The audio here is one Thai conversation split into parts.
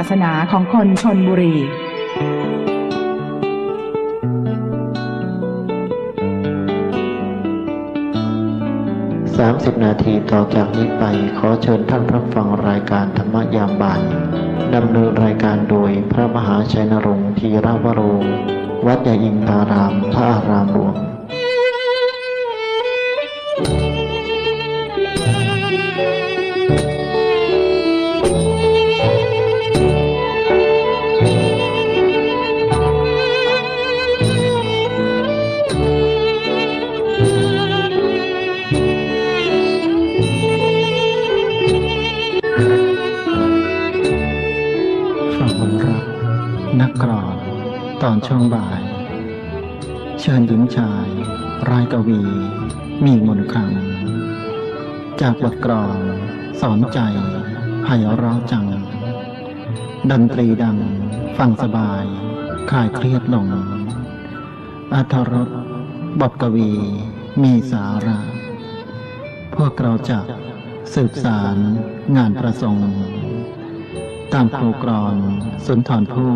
าสนาของคนชนบุรี30 นาทีต่อจากนี้ไปขอเชิญท่านรับฟังรายการธรรมยามบ่ายดำเนินรายการโดยพระมหาชัยนรงค์ธีรวโร วัดยาอินทารามพระอารามหลวง ช่วงบ่าย เชิญหญิงชาย รายกวี มีมนต์คลัง จากบทกรอนสอนใจไพเราะจัง ดนตรีดัง ฟังสบาย คลายเครียดลงอัธรสบทกวีมีสาระ พวกเราจะสืบสารงานประสงค์ ตามครูกรอนสุนทรผู้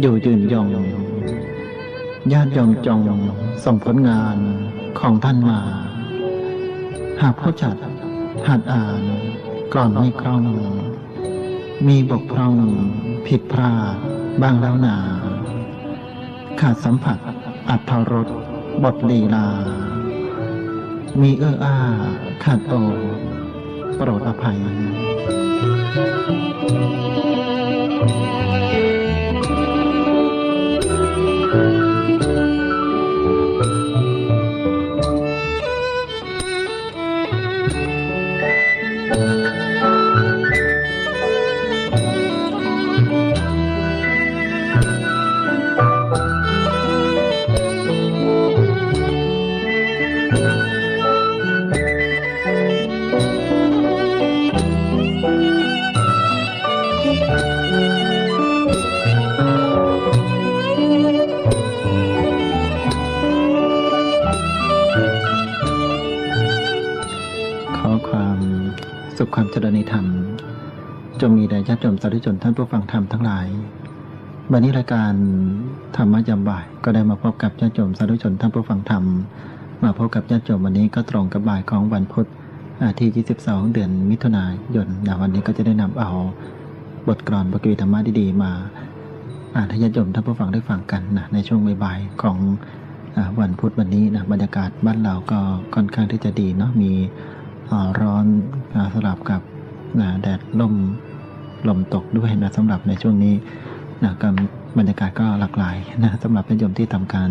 อยู่ยืนยง ญาติโยมจงส่งผลงานของท่านมา หากผู้จัดหัดอ่านกรอนไม่คล่อง มีบกพร่องผิดพลาดบ้างแล้วหนา ขาดสัมผัสอัตรสบทลีลา มีเอื้ออ้าขาดโอโปรดอภัย ความเจริญในธรรม จงมีแด่ญาติโยมสาธุชนท่านผู้ฟังธรรมทั้งหลาย วันนี้รายการธรรมะยามบ่ายก็ได้มาพบกับญาติโยมสาธุชนท่านผู้ฟังธรรม มาพบกับญาติโยมวันนี้ก็ตรงกับบ่ายของวันพุธอาที่22 เดือนมิถุนายนนะวันนี้ก็จะได้นำเอาบทกลอนบทกวีธรรมะดีๆมาอ่านให้ญาติโยมท่านผู้ฟังได้ฟังกันนะในช่วงบ่ายๆของอวันพุธวันนี้นะบรรยากาศบ้านเราก็ค่อนข้างที่จะดีเนาะมีร้อน สลับกับแดดลมลมตกด้วยนะสำหรับในช่วงนี้นะกับบรรยากาศก็หลากหลายนะสำหรับญาติโยมที่ทำการ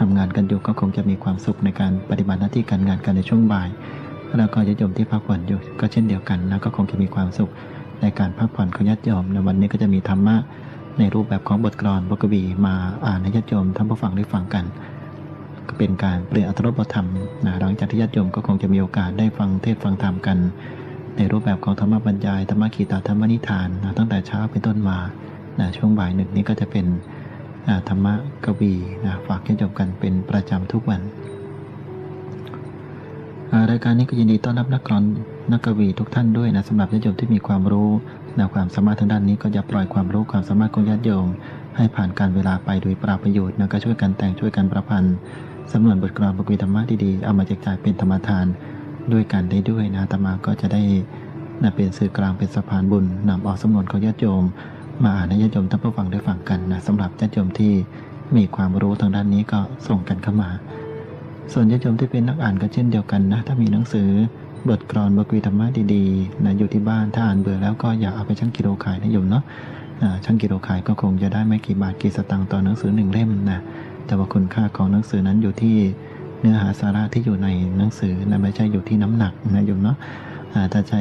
ทำงานกันอยู่ก็คงจะมีความสุขในการปฏิบัติหน้าที่การงานกันในช่วงบ่าย แล้วก็ญาติโยมที่พักผ่อนอยู่ก็เช่นเดียวกันนะก็คงจะมีความสุขในการพักผ่อนของญาติโยมในวันนี้ก็จะมีธรรมะในรูปแบบของบทกลอนบทกวีมาอ่านให้ญาติโยมท่านผู้ฟังได้ฟังกัน ก็เป็นการเปลี่ยนอัตรบธรรมนะหลังจากที่ญาติโยมก็คงจะมีโอกาสได้ฟังเทศน์ฟังธรรมกัน ในรูปแบบของธรรมบรรยายธรรมขีตาธรรมนิทานนะตั้งแต่เช้าเป็นต้นมานะช่วงบ่ายหนึ่งนี้ก็จะเป็นธรรมะกวีนะฝากญาติโยมกันเป็นประจำทุกวันรายการนี้ก็ยินดีต้อนรับนักกรอนนักกวีทุกท่านด้วยนะสำหรับญาติโยมที่มีความรู้แนะความสามารถทางด้านนี้ก็จะปล่อยความรู้ความสามารถของญาติโยม ให้ผ่านการเวลาไปโดยปราบประโยชน์นะก็ช่วยกันแต่งช่วยกันประพันธ์ สำนวนบทกลอนบทกวีธรรมะดีๆเอามาแจกจ่ายเป็นธรรมทานด้วยกันได้ด้วยนะอาตมาก็จะได้นะเป็นสื่อกลางเป็นสะพานบุญนำเอาสำนวนของญาติโยม มาอ่านให้ญาติโยมท่านผู้ฟังได้ฟังกันนะสำหรับญาติโยมที่มีความรู้ทางด้านนี้ก็ส่งกันเข้ามา ส่วนญาติโยมที่เป็นนักอ่านก็เช่นเดียวกันนะถ้ามีหนังสือบทกลอนบทกวีธรรมะดีๆนะอยู่ที่บ้านถ้าอ่านเบื่อแล้วก็อย่าเอาไปชั่งกิโลขายนะโยมเนาะอ่าชั่งกิโลขายก็คงจะได้ไม่กี่บาทกี่สตางค์ต่อหนังสือหนึ่งเล่มนะ แต่ว่าคุณค่าของหนังสือนั้นอยู่ที่เนื้อหาสาระที่อยู่ในหนังสือนะไม่ใช่อยู่ที่น้ำหนักนะโยมเนาะถ้าใช้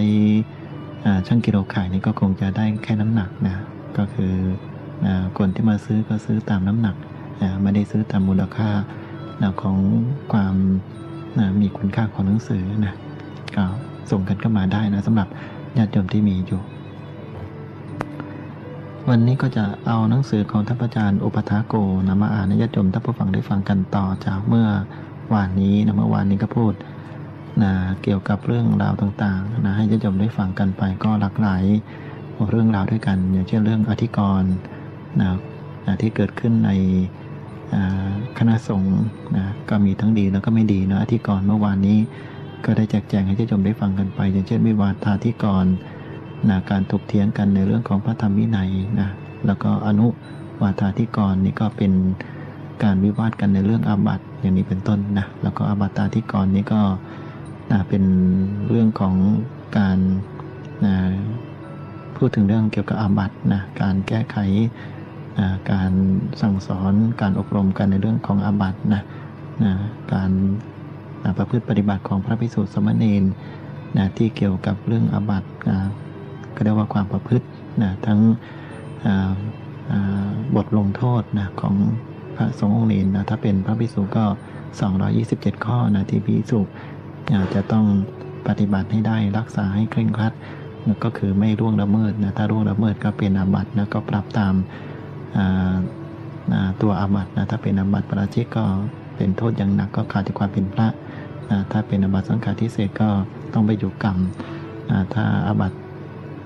ช่างกิโลขายนี่ก็คงจะได้แค่น้ำหนักนะก็คืออคนที่มาซื้อก็ซื้อตามน้ำหนักไม่ได้ซื้อตามมูลค่าของความมีคุณค่าของหนังสือนะก็ส่งกันเข้ามาได้นะสำหรับญาติโยมที่มีอยู่ วันนี้ก็จะเอาหนังสือของท่านอาจารย์อุปถาโกนะมาอ่านให้ญาติโยมท่านผู้ฟังได้ฟังกันต่อจากเมื่อวานนี้นะเมื่อวานนี้ก็พูดนะเกี่ยวกับเรื่องราวต่างๆนะให้ญาติโยมได้ฟังกันไปก็หลากหลายเรื่องราวด้วยกัน อย่างเช่นเรื่องอธิกรณ์นะนะที่เกิดขึ้นในคณะสงฆ์นะก็มีทั้งดีแล้วก็ไม่ดีนะอธิกรณ์เมื่อวานนี้ก็ได้แจกแจงให้ญาติโยมได้ฟังกันไป อย่างเช่นวิวาทาธิกรณ์ นะการถกเถียงกันในเรื่องของพระธรรมวินัยนะแล้วก็อนุวาทาธิกรนี่ก็เป็นการวิวาทกันในเรื่องอาบัติอย่างนี้เป็นต้นนะแล้วก็อาบัตตาธิกรนี่ก็นะเป็นเรื่องของการนะพูดถึงเรื่องเกี่ยวกับอาบัตินะการแก้ไขอ่าการสั่งสอนการอบรมกันในเรื่องของอาบัตินะนะการอ่าประพฤติปฏิบัติของพระภิกษุสมเณรนะที่เกี่ยวกับเรื่องอาบัตินะ ก็เรียกว่าความประพฤตินะทั้งบทลงโทษนะของพระสงฆ์องค์เนรนะถ้าเป็นพระภิกษุก็ 227 ข้อนะที่ภิกษุจะต้องปฏิบัติให้ได้รักษาให้เคร่งครัดก็คือไม่ร่วงละเมิดนะถ้าร่วงละเมิดก็เป็นอาบัตินะก็ปรับตามตัวอาบัตินะถ้าเป็นอาบัติปราชิกก็เป็นโทษอย่างหนักก็ขาดจากความเป็นพระนะถ้าเป็นอาบัติสังฆาทิเศษก็ต้องไปอยู่กรรมอ่าถ้าอาบัติ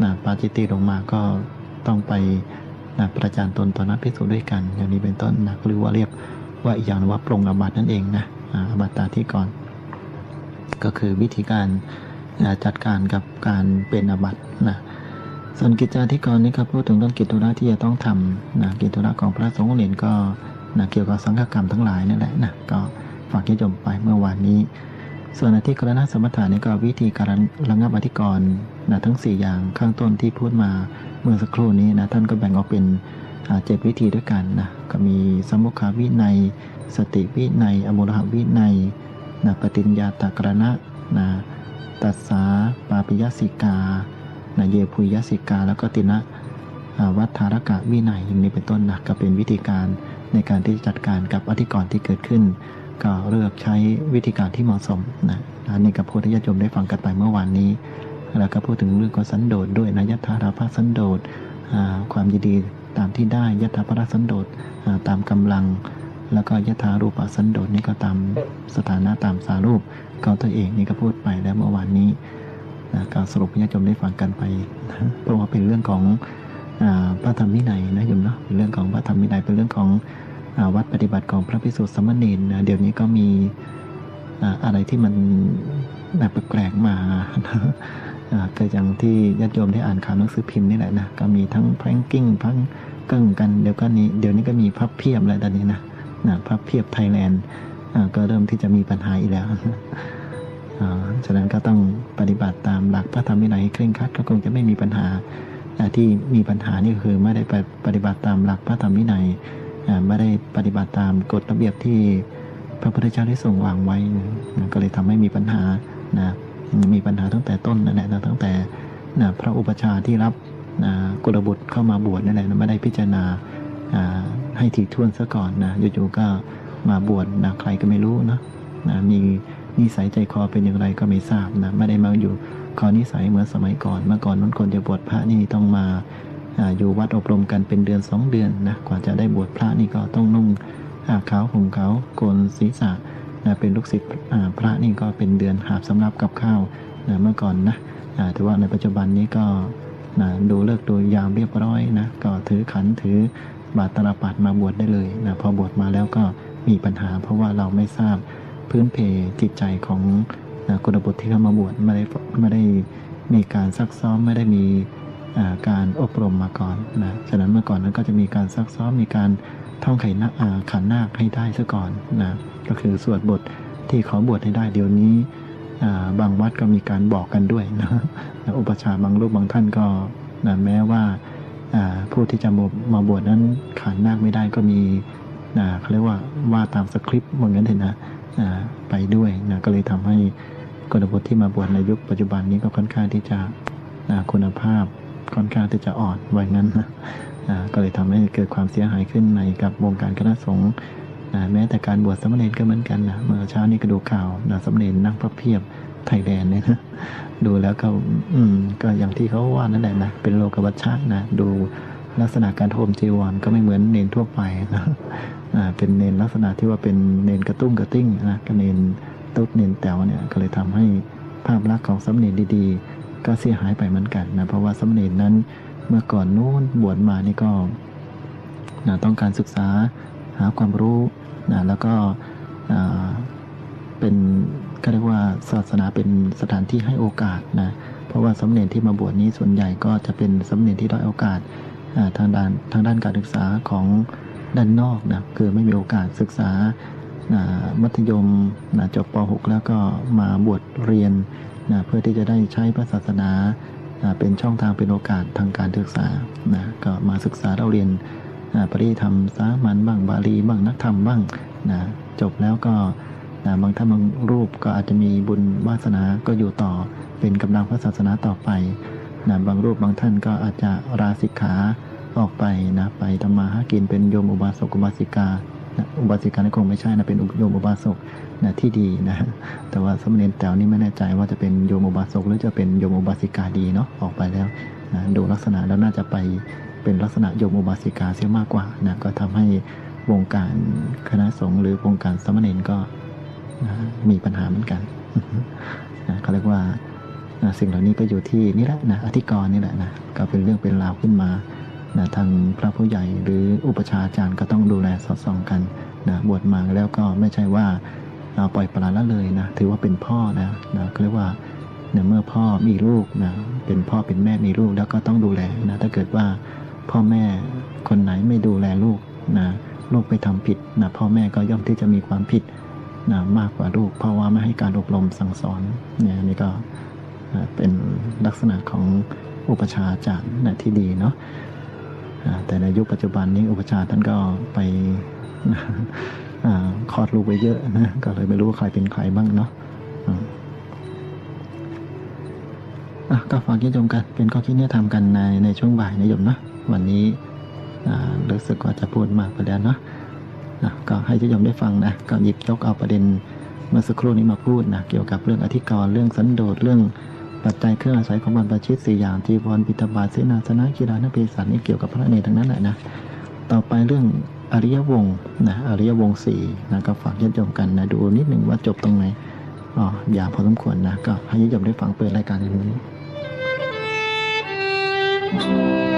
นะปาจิตติลงมาก็ต้องไปนะประจานตนต่อหน้าภิกษุด้วยกัน อย่างนี้เป็นต้นนะหรือว่าเรียกว่าอีกอย่างหนึ่ว่าปรงอบัตินั่นเองนะอบัตตาที่ก่อน ก็คือวิธีการจัดการกับการเป็นอบัตินะส่วนกิจจาธิกรนี่ครับพูดถึงเรื่องกิจธุระที่จะต้องทำนะกิจธุระของพระสงฆ์องค์เรียนก็นะเกี่ยวกับสังฆกรรมทั้งหลายนั่นแหละนะก็ฝากญาติโยมไปเมื่อวานนี้ ส่วนอธิกรณสมถะนี่ก็วิธีการระงับอธิกรณ์ นะทั้ง 4 อย่างข้างต้นที่พูดมาเมื่อสักครู่นี้นะท่านก็แบ่งออกเป็นเจ็ดวิธีด้วยกันนะก็มีสมมุขาวินัย สติวินัย อมุรหวินัยนะปฏิญญาตากรณะนะตัสสาปาปิยสิกานะเยพุยสิกา แล้วก็ตินะวัฏฐารกะวินัยอย่างนี้เป็นต้นนะก็เป็นวิธีการในการที่จะจัดการกับอธิกรณ์ที่เกิดขึ้น ก็เลือกใช้วิธีการที่เหมาะสมนะนนี้กับพูดให้ญาติโยมได้ฟังกันไปเมื่อวานนี้ แล้วก็พูดถึงเรื่องของสันโดษด้วยนะยัตถาราภสันโดษความยินดีตามที่ได้ยัตถาภรสันโดษตามกำลัง แล้วก็ยัตถารูปสันโดษนี่ก็ตามสถานะตามสารูปก็ตัวเองนี่ก็พูดไปแล้วเมื่อวานนี้นะก็สรุปญาติโยมได้ฟังกันไปนะเพราะว่าเป็นเรื่องของอพระธรรมวินัยนะโยมเนาะเป็นเรื่องของพระธรรมวินัยเป็นเรื่องของอวัดปฏิบัติของพระภิกษุสมณรนะเดี๋ยวนี้ก็มีอะไรที่มันแบบแปลกๆมา ก็อย่างที่ญาติโยมได้อ่านข่าวหนังสือพิมพ์นี่แหละนะก็มีทั้งแพร่งกิ้งทั้งกึ่งกันเดี๋ยวก็นี้เดี๋ยวนี้ก็มีพับเพียบแล้วตอนนี้นะนะพับเพียบไทยแลนด์ก็เริ่มที่จะมีปัญหาอีกแล้วฉะนั้นก็ต้องปฏิบัติตามหลักพระธรรมวินัยให้เคร่งครัดก็คงจะไม่มีปัญหาอ่ที่มีปัญหานี่คือไม่ได้ไปปฏิบัติตามหลักพระธรรมวินัยไม่ได้ปฏิบัติตามกฎระเบียบที่พระพุทธเจ้าได้ทรงวางไว้ก็เลยทำให้มีปัญหานะ มีปัญหาตั้งแต่ต้นนั่นแหละนะตั้งแต่พระอุปชาที่รับกุลบุตรเข้ามาบวชนั่นแหละไม่ได้พิจารณาให้ถี่ถ้วนซะก่อนนะอยู่ๆก็มาบวชนะใครก็ไม่รู้นะนะมีนิสัยใจคอเป็นอย่างไรก็ไม่ทราบนะไม่ได้มาอยู่คอนิสัยเหมือนสมัยก่อนเมื่อก่อนนั้นคนจะบวชพระนี่ต้องมาอยู่วัดอบรมกันเป็นเดือนสองเดือนนะกว่าจะได้บวชพระนี่ก็ต้องนุ่งขาวห่มขาวโกนศีรษะ นะเป็นลูกศิษย์พระนี่ก็เป็นเดือนหาบสำรับกับข้าวนะเมื่อก่อนนะแต่ว่าในปัจจุบันนี้ก็นะดูเลิกดูยามเรียบร้อยนะก็ถือขันถือบาตรปัดมาบวชได้เลยนะพอบวชมาแล้วก็มีปัญหา เพราะว่าเราไม่ทราบพื้นเพจิตใจของนะกุลบุตรที่เข้ามาบวชไม่ได้ไม่ได้มีการซักซ้อมไม่ได้มีการอบรมมาก่อนนะฉะนั้นเมื่อก่อนนั้นก็จะมีการซักซ้อมมีการท่องไขนาอ่าขันนาคให้ได้ซะก่อนนะ ก็คือสวดบทที่เขาบวชให้ได้เดี๋ยวนี้บางวัดก็มีการบอกกันด้วยนะนะอุปชาบางรูปบางท่านก็นะแม้ว่าผู้ที่จะมาบวชนั้นขันนาคไม่ได้ก็มีนะเขาเรียกว่าว่าตามสคริปต์เหมือนกันเถอะนะไปด้วยนะก็เลยทำให้กฎบทที่มาบวชในยุคปัจจุบันนี้ก็ค่อนข้างที่จะคุณภาพค่อนข้างที่จะอ่อนไว้งั้นนะอ่าก็เลยทำให้เกิดความเสียหายขึ้นในกับวงการคณะสงฆ์ อ่าแม้แต่การบวชสมเณรก็เหมือนกันนะเมื่อเช้านี้ก็ดูข่าวนะสมเณรนั่งพระเพียบไทยแลนด์เนี่ยนะดูแล้วก็อืมก็อย่างที่เขาว่านั่นแหละนะเป็นโลกวัชชะนะดูลักษณะการโทมจีวรก็ไม่เหมือนเนนทั่วไปนะอ่าเป็นเนนลักษณะที่ว่าเป็นเนนกระตุ้งกระติ้งนะก็เนนตุ๊ดเนนแต๋วเนี่ยก็เลยทำให้ภาพลักษณ์ของสมเณรดีๆ ก็เสียหายไปเหมือนกันนะเพราะว่าสมเณรนั้นเมื่อก่อนนู้นบวชมานี่ก็นะต้องการศึกษา หาความรู้นะแล้วก็เป็นก็เรียกว่าศาสนาเป็นสถานที่ให้โอกาสนะเพราะว่าสำเนียนที่มาบวชนี้ส่วนใหญ่ก็จะเป็นสำเนียนที่ด้อยโอกาสทางด้านทางด้านการศึกษาของด้านนอกนะคือไม่มีโอกาสศึกษามัธยมนะจบป .6 แล้วก็มาบวชเรียนนะเพื่อที่จะได้ใช้พระศาสนาเป็นช่องทางเป็นโอกาสทางการศึกษานะก็มาศึกษาเราเรียน ปริธรรมสามัญบ้างบาลีบ้างนักธรรมบ้างนะจบแล้วก็นะบางท่านบางรูปก็อาจจะมีบุญวาสนาก็อยู่ต่อเป็นกำลังพระศาสนาต่อไปนะบางรูปบางท่านก็อาจจะราสิกขาออกไปนะไปทำมาหากินเป็นโยมอุบาสกอุบาสิกานะอุบาสิกานี่คงไม่ใช่นะเป็นโยมอุบาสกนะที่ดีนะแต่ว่าสมณเณรแต๋วนี่ไม่แน่ใจว่าจะเป็นโยมอุบาสกหรือจะเป็นโยมอุบาสิกาดีเนาะออกไปแล้วนะดูลักษณะแล้วน่าจะไป เป็นลักษณะโยมอุบาสิกาเสียมากกว่านะก็ทำให้วงการคณะสงฆ์หรือวงการสมณเณรก็นะมีปัญหาเหมือนกันนะเขาเรียกว่านะสิ่งเหล่านี้ก็อยู่ที่นี่แหละนะอธิกรณ์นี่แหละนะก็เป็นเรื่องเป็นราวขึ้นมานะทางพระผู้ใหญ่หรืออุปชาอาจารย์ก็ต้องดูแลสอดส่องกันนะบวชมาแล้วก็ไม่ใช่ว่าเอาปล่อยปละละเลยนะถือว่าเป็นพ่อนะนะก็เรียกว่าเนี่ยเมื่อพ่อมีลูกนะเป็นพ่อเป็นแม่มีลูกแล้วก็ต้องดูแลนะถ้าเกิดว่า พ่อแม่คนไหนไม่ดูแลลูกนะลูกไปทำผิดนะพ่อแม่ก็ย่อมที่จะมีความผิดนะมากกว่าลูก เพราะว่าไม่ให้การอบรมสั่งสอนเนี่ยนี่ก็เป็นลักษณะของอุปชาจารย์นะที่ดีเนาะแต่ในยุคปัจจุบันนี้อุปชาท่านก็ไปคลอดลูกไปเยอะนะก็เลยไม่รู้ว่าใครเป็นใครบ้างเนาะก็ฝากยินชมกันเป็นข้อคิดแนะทำกันในในช่วงบ่ายนะโยมนาะ วันนี้รู้สึกว่าจะพูดมากไปแล้วเนาะะก็ให้โยมได้ฟังนะก็หยิบยกเอาประเด็นเมื่อสักครู่นี้มาพูดนะเกี่ยวกับเรื่องอธิกรณ์เรื่องสันโดษเรื่องปัจจัยเครื่องอาศัยของบรรพชิตสี่อย่างจีวรปิตบาทเสนาสนะกีฬานเพศสันนี่เกี่ยวกับพระเนรทั้งนั้นแหละนะต่อไปเรื่องอริยวงศ์นะอริยวงศ์สี่นะก็ฝากญาติโยมกันนะดูนิดหนึ่งว่าจบตรงไหนอ๋ออย่าพอสมควรนะก็ให้ญาติโยมได้ฟังเปิดรายการใน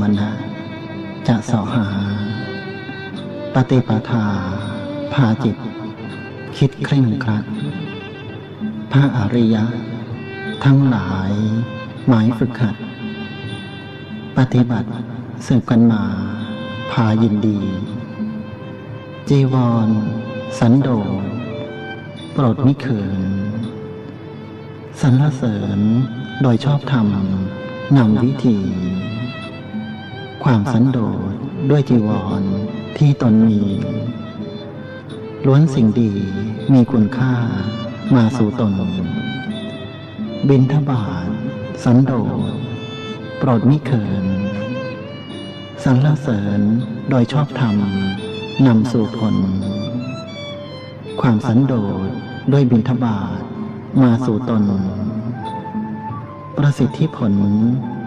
มณะจะสอหา ปฏิปทา พาจิต คิดเคร่งครัด พระอริยะ ทั้งหลาย หมายฝึกหัด ปฏิบัติสืบกันมา พายินดี จีวร สันโดษโปรดมิเขินสรรเสริญโดยชอบธรรมนำวิธี ความสันโดษด้วยจีวรที่ตนมี ล้วนสิ่งดีมีคุณค่ามาสู่ตน บินทบาท สันโดษโปรดมิเขินสรรเสริญโดยชอบธรรมนำสู่ผล ความสันโดษด้วยบินทบาทมาสู่ตน ประสิทธิผล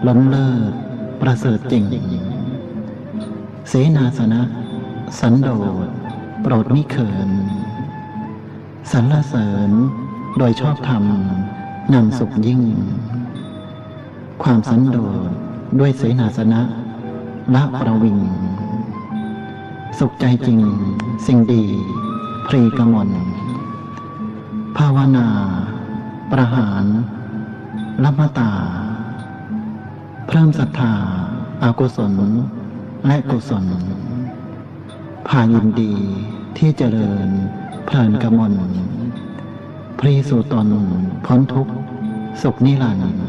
ล้นเลิศประเสริฐจริง เสนาสนะ สันโดษ โปรดมิเขิน สรรเสริญ โดยชอบธรรมนำสุขยิ่ง ความสันโดษด้วยเสนาสนะละประวิง สุขใจจริง สิ่งดี พรีกมลภาวนา ประหารลัมตา เพิ่มศรัทธาอากุศล และกุศล พายินดีที่เจริญเพลินกมลพรีสู่ตนพ้นทุกข์สุขนิรันดร์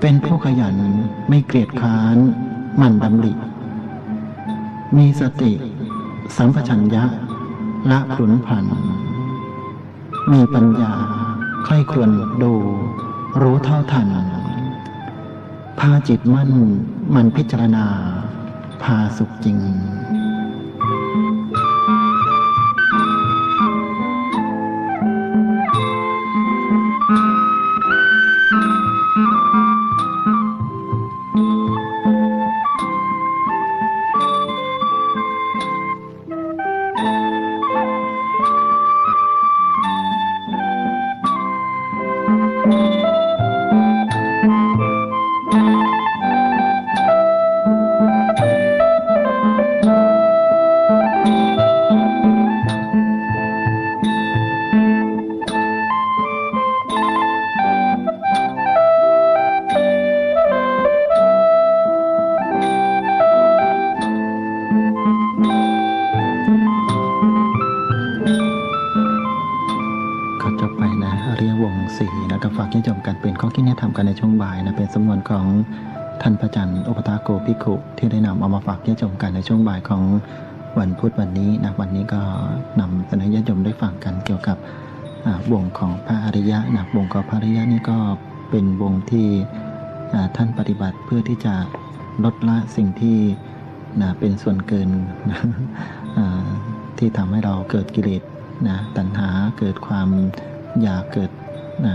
เป็นผู้ขยันไม่เกลียดค้านมันดำริ มีสติ สัมปชัญญะละปลุนผัน มีปัญญาใครควรดู รู้เท่าทันพาจิตมั่นมันพิจารณา พาสุขจริง ของท่านพระจันทร์อุปตาโกภิกขุที่ได้นำเอามาฝากยินชมกันในช่วงบ่ายของวันพุธวันนี้นะวันนี้ก็นำเสนอญาติโยมได้ฟังกันเกี่ยวกับวงของพระอริยะนะวงของพระอริยะนี่ก็เป็นวงที่ท่านปฏิบัติเพื่อที่จะลดละสิ่งที่นะเป็นส่วนเกินนะที่ทำให้เราเกิดกิเลสนะตัณหาเกิดความอยากเกิดนะ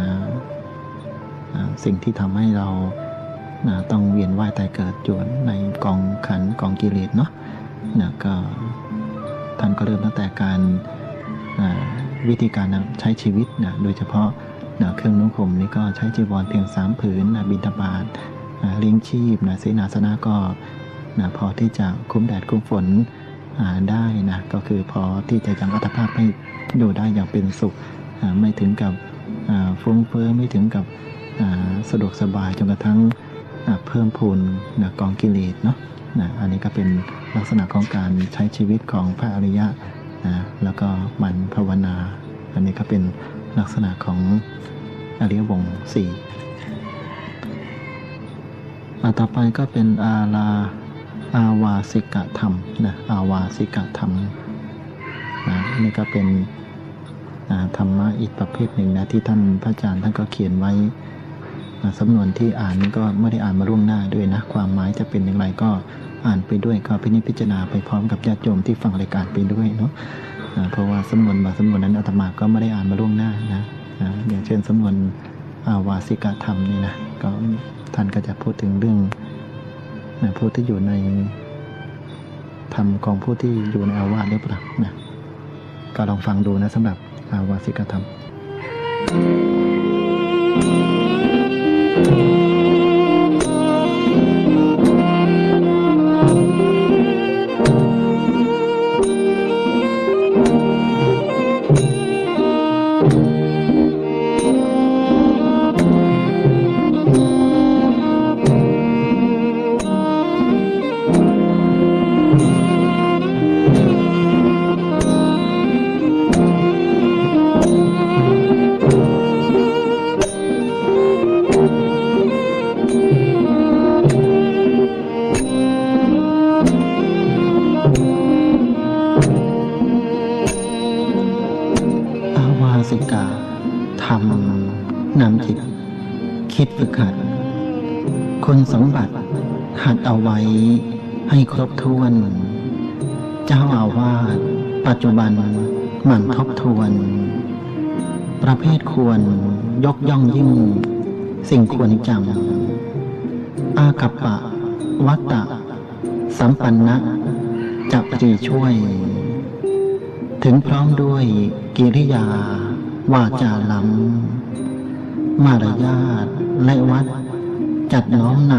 สิ่งที่ทำให้เรา นะต้องเวียนว่ายตายเกิดอยู่ในกองขันกองกิเลสเนาะนะก็ท่านก็เริ่มตั้งแต่การอ่าวิธีการใช้ชีวิตนะโดยเฉพาะนะเครื่องนุ่งห่มนี่ก็ใช้จีวรเพียงสามผืนนะบิณฑบาตอ่าเลี้ยงชีพนะเสนาสนะก็นะพอที่จะคุ้มแดดคุ้มฝนได้นะก็คือพอที่จะยังอัตภาพให้อยู่ได้อย่างเป็นสุขไม่ถึงกับฟุ้งเฟ้อไม่ถึงกับสะดวกสบายจนกระทั่ง เพิ่มพูนนะกองกิเลสเนาะนะอันนี้ก็เป็นลักษณะของการใช้ชีวิตของพระอริยะนะแล้วก็มันภาวนา อันนี้ก็เป็นลักษณะของอริยวงศ์สี่อ่าต่อไปก็เป็นอาลาอาวาสิกธรรมนะอาวาสิกธรรมนะนี่ก็เป็นธรรมะอีกประเภทหนึ่งนะที่ท่านพระอาจารย์ท่านก็เขียนไว้ สำนวนที่อ่านนี่ก็ไม่ได้อ่านมาล่วงหน้าด้วยนะ ความหมายจะเป็นอย่างไรก็อ่านไปด้วยก็พินิจพิจารณาไปพร้อมกับญาติโยมที่ฟังรายการไปด้วยเนาะเพราะว่าสำนวนบางสำนวนนั้นอาตมาก็ไม่ได้อ่านมาล่วงหน้านะอย่างเช่นสำนวนอาวาสิกธรรมนี่นะก็ท่านก็จะพูดถึงเรื่องผู้ที่อยู่ในธรรมของผู้ที่อยู่ในอาวาสหรือเปล่านะก็ลองฟังดูนะสำหรับอาวาสิกธรรม อ ประเภทควรยกย่องยิ่ง สิ่งควรจำ อากัปปะ วัตตะ สัมปันนะจัปรีช่วย ถึงพร้อมด้วยกิริยา วาจาล้ำมารยาทและวัด จัดน้อมน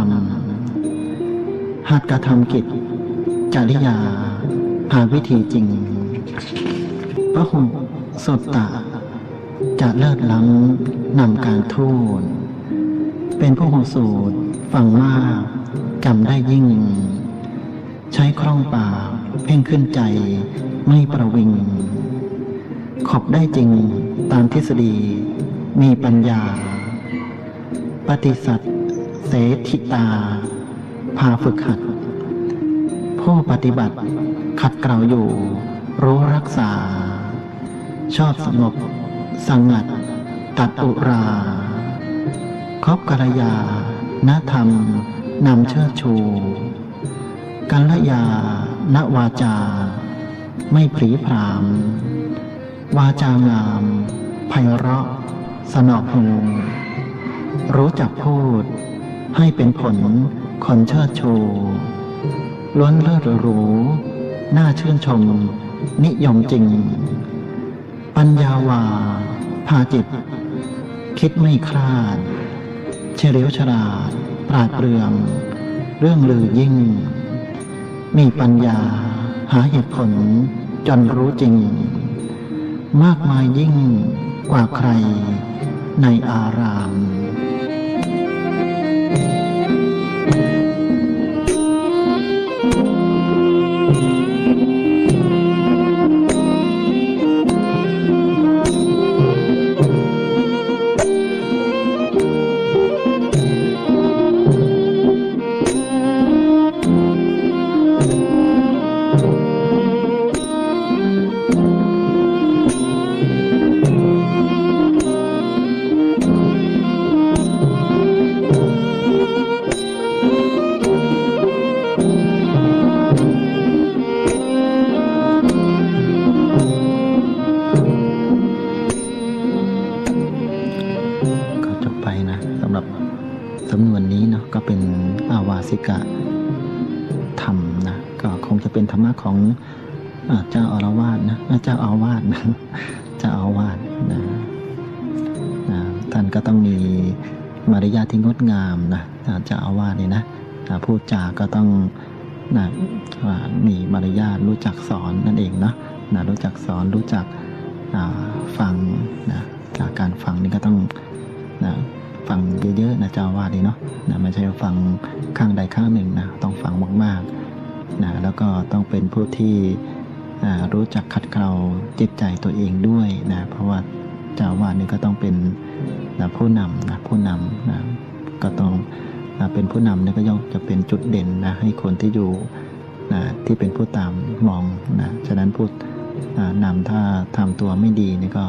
ำหัดกระทำกิจ จริยาหาวิธีจริงพระหุสุตตะ จะเลิศล้ำนำการทูตเป็นผู้หูสูตรฟังมากจำได้ยิ่ง ใช้คล่องปาก เพ่งขึ้นใจไม่ประวิง ขอบได้จริงตามทฤษฎีมีปัญญา ปฏิสัตเสธิตา พาฝึกหัด ผู้ปฏิบัติขัดเกลาอยู่ รู้รักษา ชอบสงบ สังัดตัดอุราคบกัลยาณธรรม นำเชิดชู กัลยาณวาจา ไม่ผรีพราม วาจางามไพเราะ สนอหูรู้จักพูด ให้เป็นผลคนเชิดชู ล้วนเลิศหรู น่าชื่นชม นิยมจริง ปัญญาวา พาจิต คิดไม่คลาด เฉลียวฉลาด ปราดเปรื่อง เรื่องลือยิ่ง มีปัญญา หาเหตุผลจนรู้จริง มากมายยิ่งกว่าใครในอาราม เป็นอาวาสิกะธรรมนะก็คงจะเป็นธรรมะของอเจ้าอารวาสนะเจ้าอาวาสนะเจ้าอาวาสนะนะท่านก็ต้องมีมารยาทที่งดงามนะเจ้าอาวาสเนี่ยนะพูดจาก็ต้องนะมีมารยาทรู้จักสอนนั่นเองเนาะนะรู้จักสอนรู้จักฟังนะจากการฟังนี่ก็ต้องนะ ฟังเยอะๆนะเจ้าวาดนี่เนาะนะไม่ใช่ฟังข้างใดข้างหนึ่งนะต้องฟังมากๆนะแล้วก็ต้องเป็นผู้ที่รู้จักขัดเกลาจิตใจตัวเองด้วยนะเพราะว่าเจ้าวาดนี่ก็ต้องเป็นนะผู้นำนะผู้นำนะก็ต้องนะเป็นผู้นำเนี่ยก็ย่อมจะเป็นจุดเด่นนะให้คนที่อยู่นะที่เป็นผู้ตามมองนะฉะนั้นผู้นำถ้าทำตัวไม่ดีนี่ก็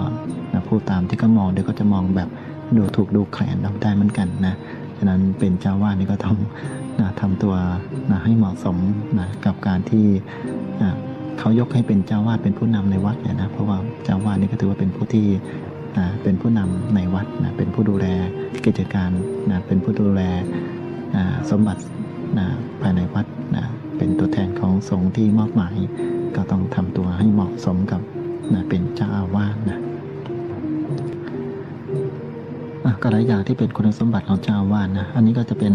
นะพูดตามที่ก็มองเดี๋ยวก็จะมองแบบ ดูถูกดูแคลนเราได้เหมือนกันนะฉะนั้นเป็นเจ้าวาดนี่ก็ต้องนะทำตัวนะให้เหมาะสมนะกับการที่นะเขายกให้เป็นเจ้าวาดเป็นผู้นำในวัดเนี่ยนะเพราะว่าเจ้าวาดนี่ก็ถือว่าเป็นผู้ที่นะเป็นผู้นำในวัดนะเป็นผู้ดูแลกิจการนะเป็นผู้ดูแลอ่าสมบัตินะภายในวัดนะเป็นตัวแทนของสงฆ์ที่มอบหมาย ก็ต้องทำตัวให้เหมาะสมกับนะเป็นเจ้าอาวาสนะ ก็หลายอย่างที่เป็นคุณสมบัติของเจ้าอาวาสนะ อันนี้ก็จะเป็น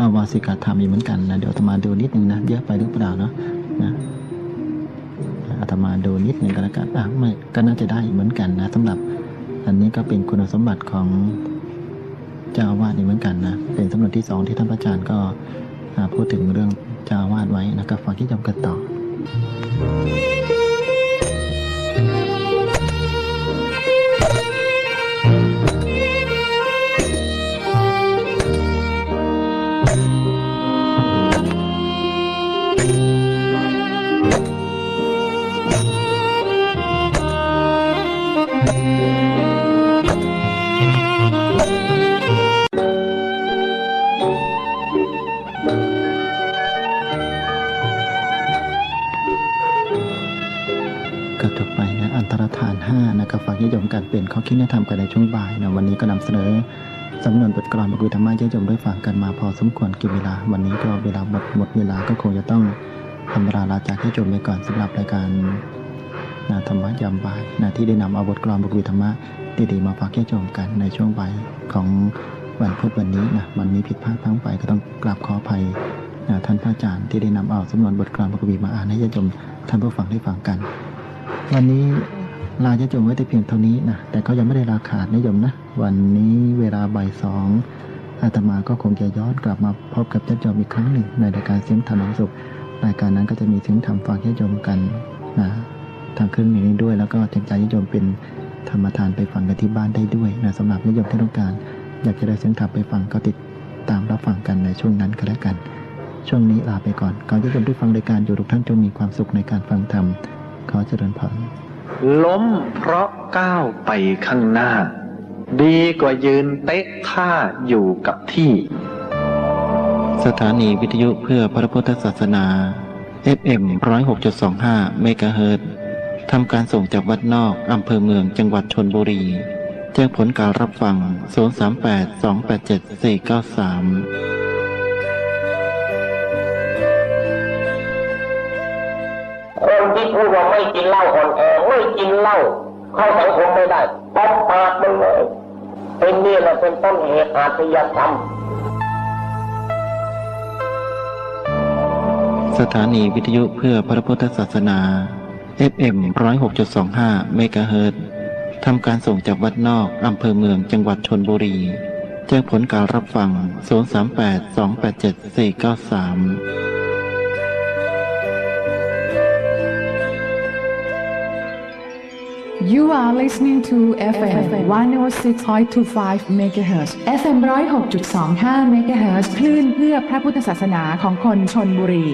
อาวาสิกธรรมอีกเหมือนกันนะ เดี๋ยวอาตมาดูนิดนึงนะ เยอะไปหรือเปล่าเนาะนะอาตมาดูนิดนึงก็แล้วกันอะไม่ก็น่าจะได้อีกเหมือนกันนะสำหรับอันนี้ก็เป็นคุณสมบัติของเจ้าอาวาสอีกเหมือนกันนะ เป็นสำนวนที่สองที่ท่านพระอาจารย์ก็พูดถึงเรื่องเจ้าอาวาสไว้นะครับฟังที่จำกันต่อ ก็จบไปนะอันตรธาน 5 นะครับฝากญาติโยมการเปลี่ยนข้อคิดแนะนำกันในช่วงบ่ายนะวันนี้ก็นำเสนอสำนวนบทกลอนบทกุยธรรมะญาติโยมได้ฟังกันมาพอสมควรกี่เวลา วันนี้ก็เวลาหมดหมดเวลาก็คงจะต้องทำเวลาลาจากญาติโยมไปก่อนสำหรับรายการนะธรรมะยามบ่ายนะที่ได้นำเอาบทกลอนบทกุยธรรมะดีๆมาฝากญาติโยมกันในช่วงบ่ายของวันพุธวันนี้นะวันนี้ผิดพลาดพลั้งไปก็ต้องกราบขออภัยท่านพระอาจารย์ที่ได้นำเอาสำนวนบทกลอนบทกวีมาอ่านให้ญาติโยมท่านผู้ฟังได้ฟังกัน วันนี้ลาจะจบไว้แต่เพียงเท่านี้นะ แต่ก็ยังไม่ได้ลาขาดนะโยมนะ วันนี้เวลาบ่ายสองอาตมาก็คงจะย้อนกลับมาพบกับญาติโยมอีกครั้งหนึ่งในรายการเสียงธรรมสุข รายการนั้นก็จะมีเสียงธรรมฝากญาติโยมกันนะทางเครื่องนี้ด้วย แล้วก็แจกจ่ายญาติโยมเป็นธรรมทานไปฟังกันที่บ้านได้ด้วยนะสำหรับญาติโยมที่ต้องการ อยากจะได้เสียงธรรมไปฟังก็ติดตามรับฟังกันในช่วงนั้นก็แล้วกัน ช่วงนี้ลาไปก่อนขอญาติโยมที่ฟังรายการอยู่ทุกท่านจงมีความสุขในการฟังธรรม ขอเจริญพรล้มเพราะก้าวไปข้างหน้า ดีกว่ายืนเต๊ะท่าอยู่กับที่ สถานีวิทยุเพื่อพระพุทธศาสนา FM 106.25เมกะเฮิรตซ์ทำการส่งจากวัดนอกอำเภอเมืองจังหวัดชนบุรี แจ้งผลการรับฟัง 038 คนที่พูดว่าไม่กินเหล้าอ่อนแอไม่กินเหล้าเข้าสังคมไม่ได้ตบปากมันเลยเป็นนี่แหละเป็นต้นเหตุอาชญากรรมสถานีวิทยุเพื่อพระพุทธศาสนา FM 106.25 เมกะเฮิรตทำการส่งจากวัดนอกอำเภอเมืองจังหวัดชนบุรี แจ้งผลการรับฟัง 038 You are listening to FM 106.25 MHz FM 106.25 MHz คลื่นเพื่อพระพุทธศาสนาของคนชนบุรี